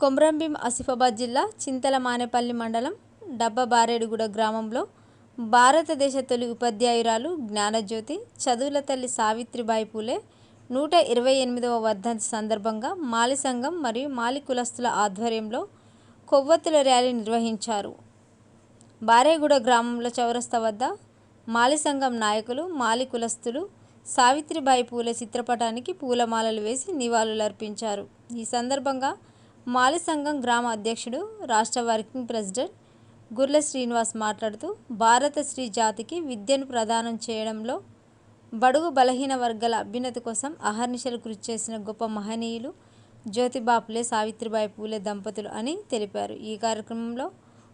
కొమ్రంభీం ఆసిఫాబాద్ జిల్లా చింతల మానేపల్లి మండలం డబ్బబారేడుగూడ గ్రామంలో భారతదేశ తొలి ఉపాధ్యాయురాలు జ్ఞానజ్యోతి చదువుల తల్లి సావిత్రిబాయి పూలే నూట ఇరవై ఎనిమిదవ వర్ధంతి సందర్భంగా మాలి సంఘం మరియు మాలి కులస్తుల ఆధ్వర్యంలో కొవ్వొత్తుల ర్యాలీ నిర్వహించారు. బారేగూడ గ్రామంలో చౌరస్తా వద్ద మాలి సంఘం నాయకులు మాలి కులస్తులు సావిత్రిబాయి పూలే చిత్రపటానికి పూలమాలలు వేసి నివాళులర్పించారు. ఈ సందర్భంగా మాలి సంఘం గ్రామ అధ్యక్షుడు రాష్ట్ర వర్కింగ్ ప్రెసిడెంట్ గుర్ల శ్రీనివాస్ మాట్లాడుతూ భారత స్త్రీ జాతికి విద్యను ప్రదానం చేయడంలో బడుగు బలహీన వర్గాల అభ్యున్నతి కోసం అహర్నిశలు కృషి చేసిన గొప్ప మహనీయులు జ్యోతిబా పూలే సావిత్రిబాయి పూలే దంపతులు అని తెలిపారు. ఈ కార్యక్రమంలో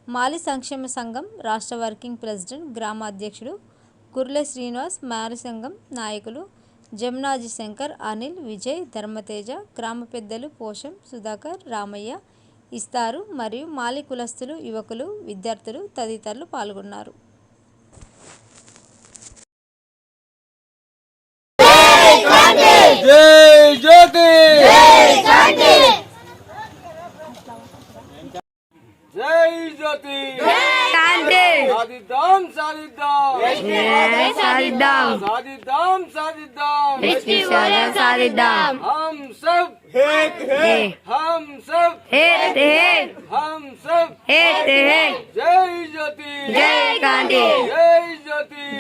మాలి సంక్షేమ సంఘం రాష్ట్ర వర్కింగ్ ప్రెసిడెంట్ గ్రామ అధ్యక్షుడు కుర్లె శ్రీనివాస్ మాలి సంఘం నాయకులు జమునాజీ శంకర్ అనిల్ విజయ్ ధర్మతేజ గ్రామ పెద్దలు పోషం సుధాకర్ రామయ్య ఇస్తారు. మరియు మాలి కులస్తులు యువకులు విద్యార్థులు తదితరులు పాల్గొన్నారు. జై జ్యోతి! జై జ్యోతి! శాంతి సాధిద్దాం సాధిద్దాం! సాధిద్దాం! సాధిద్దాం సాధిద్దాం! సాధిద్దాం! హం సబ్ హం సబ్ హం సబ్ జై జ్యోతి! జై కాంతి! జై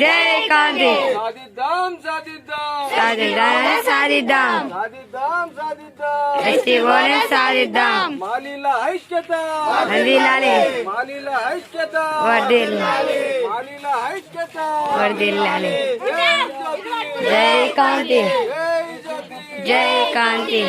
జై కాంతి సాధిద్దాం సాధిద్దాం. సాధిద్దాం సాధిద్దాం. సాధిద్దాం సాధిద్దాం. ఎస్టీ ఓనే సాధిద్దాం. మాలీల ఐక్యత. వర్ధిల్లాలి మాలీల ఐక్యత. వర్ధిల్లాలి మాలీల ఐక్యత. వర్ధిల్లాలి జై కాంతి. జై కాంతి.